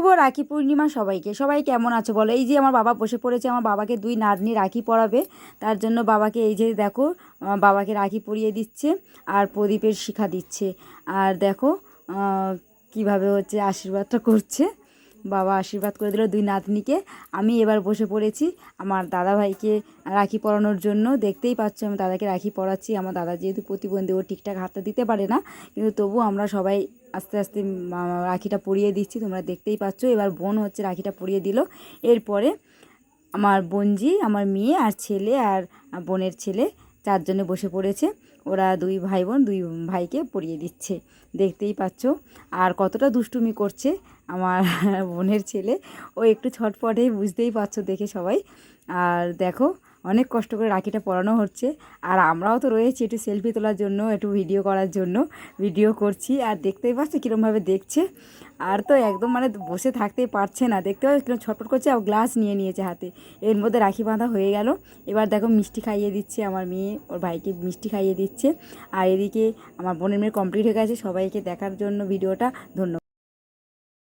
শুভ রাখি পূর্ণিমা সবাইকে। সবাই কেমন আছো বলো? এই যে আমার বাবা বসে পড়েছে, আমার বাবাকে দুই নাতনি রাখি পরাবে তার জন্য বাবাকে এই যে দেখো বাবাকে রাখি পরিয়ে দিচ্ছে আর প্রদীপের শিখা দিচ্ছে। আর দেখো কীভাবে হচ্ছে আশীর্বাদটা করছে। বাবা আশীর্বাদ করে দিল দুই নাতনিকে। আমি এবার বসে পড়েছি আমার দাদা ভাইকে রাখি পরানোর জন্য। দেখতেই পাচ্ছ আমি দাদাকে রাখি পরাচ্ছি। আমার দাদা যেহেতু প্রতিবন্ধী, ও ঠিকঠাক হাতটা দিতে পারে না। কিন্তু তবু আমরা সবাই আস্তে আস্তে রাখিটা পরিয়ে দিচ্ছি। তোমরা দেখতেই পাচ্ছ, এবার বোন হচ্ছে রাখিটা পরিয়ে দিল। এরপরে আমার বোনজি, আমার মেয়ে আর ছেলে আর বোনের ছেলে চারজনে বসে পড়েছে। ওরা দুই ভাই বোন, দুই ভাইকে পরিয়ে দিচ্ছে। দেখতেই পাচ্ছ আর কতটা দুষ্টুমি করছে। আমার বোনের ছেলে। ও একটু ছটপটে বুঝতেই পারছ দেখে সবাই। আর দেখো, অনেক কষ্ট করে রাখিটা পরানো হচ্ছে। আর আমরাও তো রয়েছি একটু সেলফি তোলার জন্য, একটু ভিডিও করার জন্য। ভিডিও করছি আর দেখতেই পাচ্ছ কীরমভাবে দেখছে। আর তো একদম মানে বসে থাকতেই পারছে না। দেখতে পাচ্ছ কিরম ছটপট করছে আর গ্লাস নিয়ে নিয়েছে হাতে। এর মধ্যে রাখি বাঁধা হয়ে গেল। এবার দেখো মিষ্টি খাইয়ে দিচ্ছে আমার মেয়ে। ওর ভাইকে মিষ্টি খাইয়ে দিচ্ছে। আর এদিকে আমার বোনের মেয়ে কমপ্লিট হয়ে গেছে। সবাইকে দেখার জন্য ভিডিওটা ধন্যবাদ।